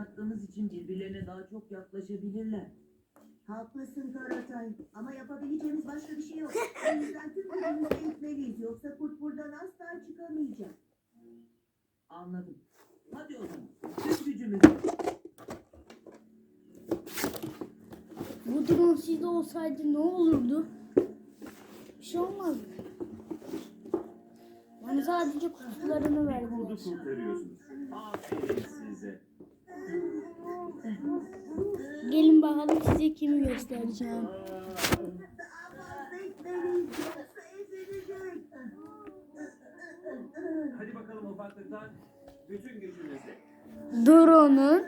Yaptığımız için birbirlerine daha çok yaklaşabilirler. Haklısın Karatay. Ama yapabileceğimiz başka bir şey yok. O yüzden tüm gücümüzle gitmeliyiz. Yoksa kurt buradan asla çıkamayacak. Anladım. Hadi o zaman. Tüm gücümüz. Bu drone sizde olsaydı ne olurdu? Bir şey olmazdı. Bana sadece kutularını Kurdu verdiler. kurtarıyorsunuz. Aferin size. Gelin bakalım size kimi göstereceğim. Hadi bakalım ufaklıklar. Bütün gücünüzle. Drone'un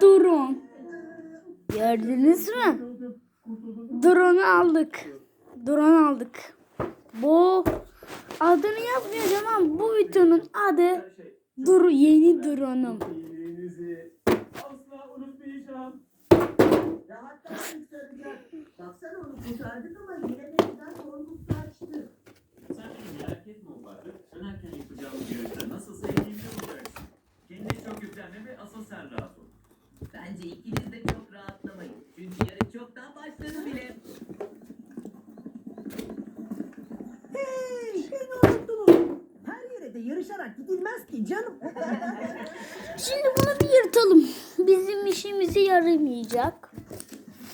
Drone. Gördünüz mü? Drone'u aldık. Drone aldık. Bu adını yazmayacağım ama bu videonun adı Her şey Dur yeni drone'um. Baksana onu kurtardık ama yine mevzudan sorumluluk kaçtı. Sen beni merak etme ufaklık. Dönerken yapacağımız yarışta nasıl sevdiğimi bulacaksın. Kendine çok yüklenme ve asıl sen rahat ol. Bence ikiniz de çok rahatlamayın. Çünkü yarış çoktan başladı bile. Hey, beni unuttunuz. Her yere de yarışarak gidilmez ki canım. Şimdi bunu bir yırtalım. Bizim işimize yaramayacak.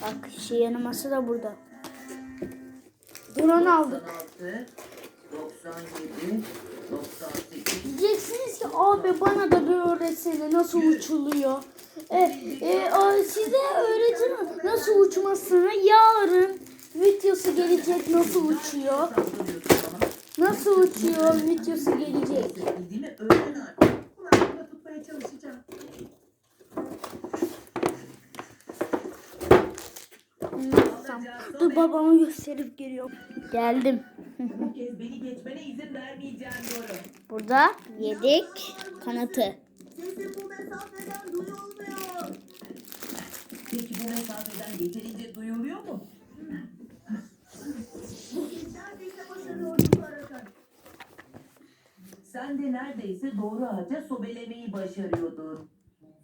Bak şey yanıması da burada. Drone aldık. 96, 97, 98. Diyeceksiniz ki abi bana da bir öğretsene nasıl uçuluyor. E, e, a- size öğretirim nasıl uçmasını. Yarın videosu gelecek nasıl uçuyor. Nasıl uçuyor videosu gelecek. Dur babama gösterip geliyorum. Geldim. Bu kez beni geçmene izin vermeyeceğim doğru. Burada yedik kanatı. Sesim bu mesafeden duyulmuyor. Peki bu mesafeden yeterince duyuluyor mu? Neredeyse başarıyordum Karatay. Sen de neredeyse doğru ağaca sobelemeyi başarıyordun.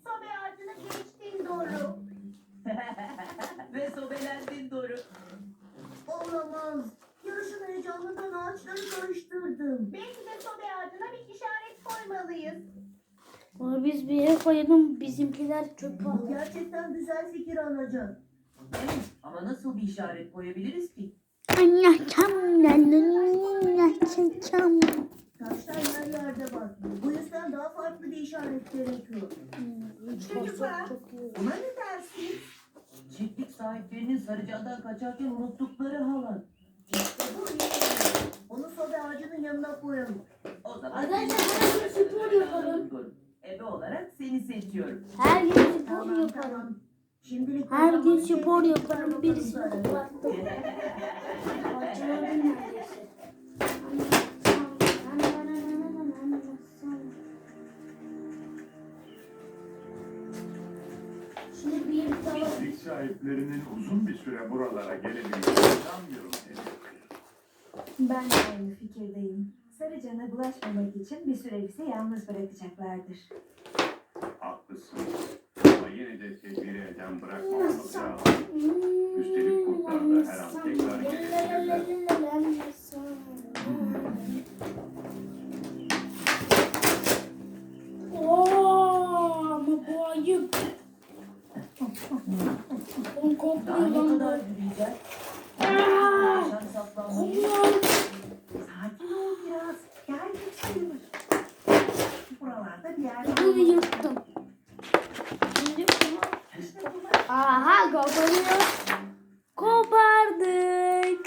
Sobe ağacına geçtiğin doğru. Ve sobelendin doğru. Olamaz. Yarışın heyecanından ağaçları karıştırdım. Belki de sobe ağacına bir işaret koymalıyız. Bunu biz bir yere koyalım. Bizimkiler çöp alır. gerçekten güzel fikir anacan. Evet ama nasıl bir işaret koyabiliriz ki? Anlatacağım. Anlatacağım. Taşlar her yerde var. Bu yüzden daha farklı bir işaret gerekiyor. Çocuklar, buna ne dersin? Çiftlik sahiplerinin sarıcandan kaçarken unuttukları halat. İşte bu iyi. Onu sobe ağacının yanına koyalım. O zaman Arkadaşlar, her gün spor yapalım. Ebe olarak seni seçiyorum. Her gün spor tamam. Şimdilik Her gün spor yaparım. Birisini zaten. koparttım. Parçaladım neredeyse. Sahiplerinin uzun bir süre buralara gelebileceğini sanmıyorum. Ben de aynı fikirdeyim. Sarıcan'a bulaşmamak için bir süre bizi yalnız bırakacaklardır. Haklısın. Ama yine de tedbiri elden bırakmamamız lazım. Üstelik kurtlar da her an tekrar gelebilirler. Oo, ama bu ayıp. Daha ne kadar bu. yürüyeceğiz? Yaşam saklanmayı. kopluyor. Sakin ol biraz. Gel geçelim. Buralarda bir yerde. Bunu yırttım. Şimdi bunu... Aha koparıyor. Kopardık.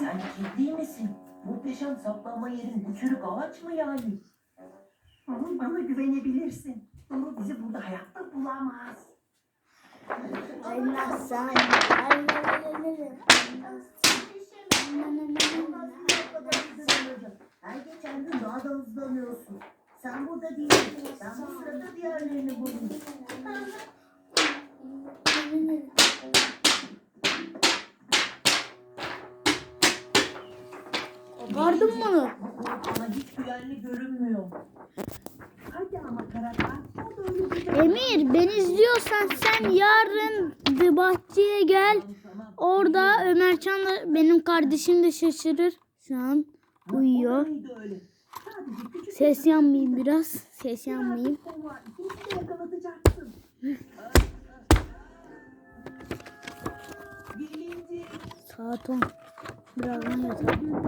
Sen ciddi misin? Muhteşem saklanma yerin bu çürük ağaç mı yani? Ama bana güvenebilirsin. Ama bizi burada hayatta bulamaz. Elmasın. Her geçen gün daha da hızlanıyorsun. Sen burada değilsin. Ben bu sırada diğerlerini bulayım. Çıkardın mı onu? Bana hiç güvenli görünmüyor. Hadi ama da bir Emir ben izliyorsan sen yarın bahçeye gel. Orada Ömercan'la benim kardeşim de şaşırır. Şu an uyuyor. Da Ses yanmayayım biraz. Ses yanmayayım. Saat 10. Birazdan yardım.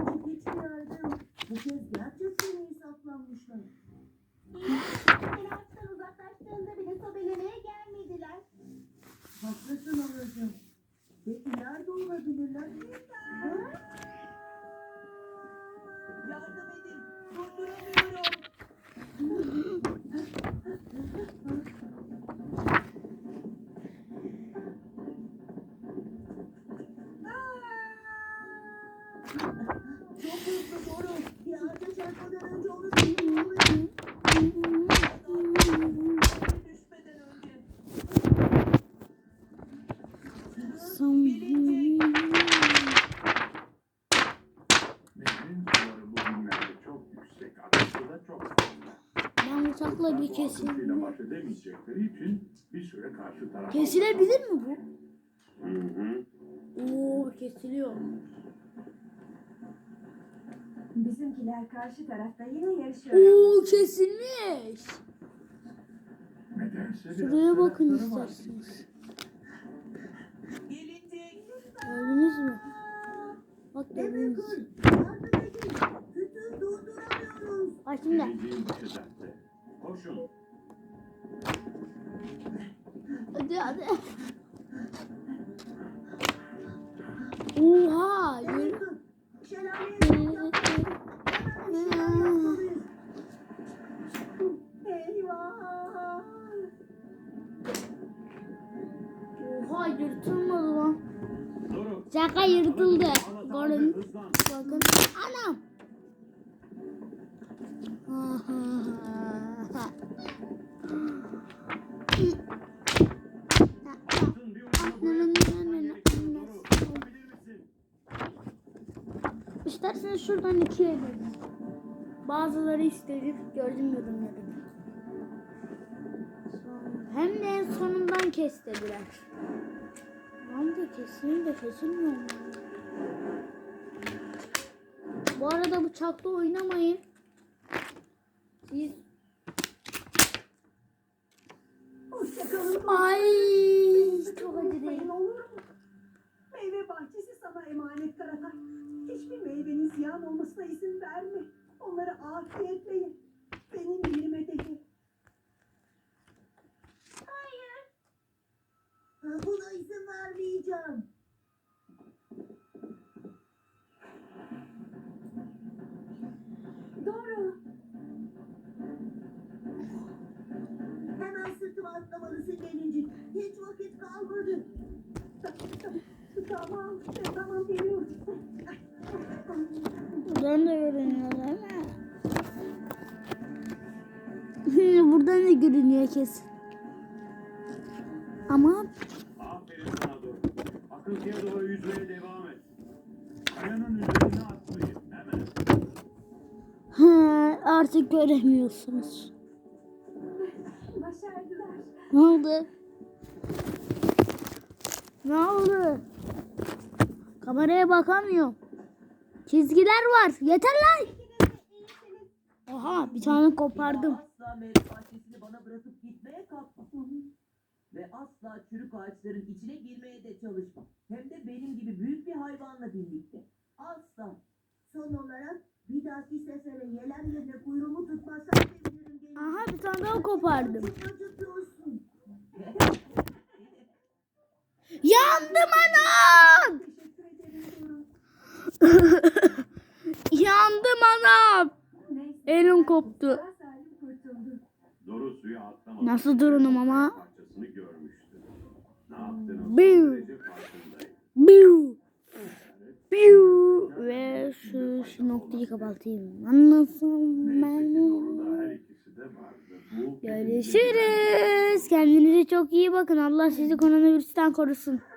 Bu kez gerçekten iyi saklanmışlar. Karşı tarafa... Kesilebilir mi bu? Hı hı. Oo kesiliyor. Bizimkiler karşı tarafta yine yarışıyor. Oo kesilmiş. Nedense Şuraya bakın isterseniz. Gelince Gördünüz mü? Bak gördünüz. Bak şimdi. Koşun. Hadi hadi. Oha. Yırtılmadı lan. Şaka yırtıldı. Görün. Bakın. Anam. İsterseniz şuradan ikiye bölün. Bazıları istedi. Gördüm yorumları. Son- Hem de en sonundan kes dediler. Ben de keseyim de kesilmiyor mu? Bu arada bıçakla oynamayın. Siz... Hoşçakalın. Ay çok acı değil. Unutmayın, olur mu? Meyve bahçesi sana emanet Karatay. Hiçbir meyvenin ziyan olmasına izin verme. Onları afiyetle ye. Benim dilime mi? Buradan da görünüyor kesin. Ama Aferin sana doğru. Akıntıya doğru yüzmeye devam et. Kayanın üzerine atlayın. Hemen. he, artık göremiyorsunuz. Başardılar. Ne oldu? Ne oldu? Kameraya bakamıyorum. Çizgiler var. Yeter lan. Aha bir tane kopardım. Asla meyve bahçesini bana bırakıp gitmeye kalkma. Ve asla çürük ağaçların içine girmeye de çalışma. Hem de benim gibi büyük bir hayvanla birlikte. Asla. Son olarak bir dahaki sefere yelem yerine kuyruğumu tutmazsan sevinirim. Aha bir tane daha kopardım. Elim koptu. Suya. Nasıl durunum ama? Parçasını görmüştü. Ne yaptığını Biu. Biu. Biu. Ve şu, şu noktayı kapatayım. Anlasın beni. Görüşürüz. Kendinize çok iyi bakın. Allah sizi koronavirüsten korusun.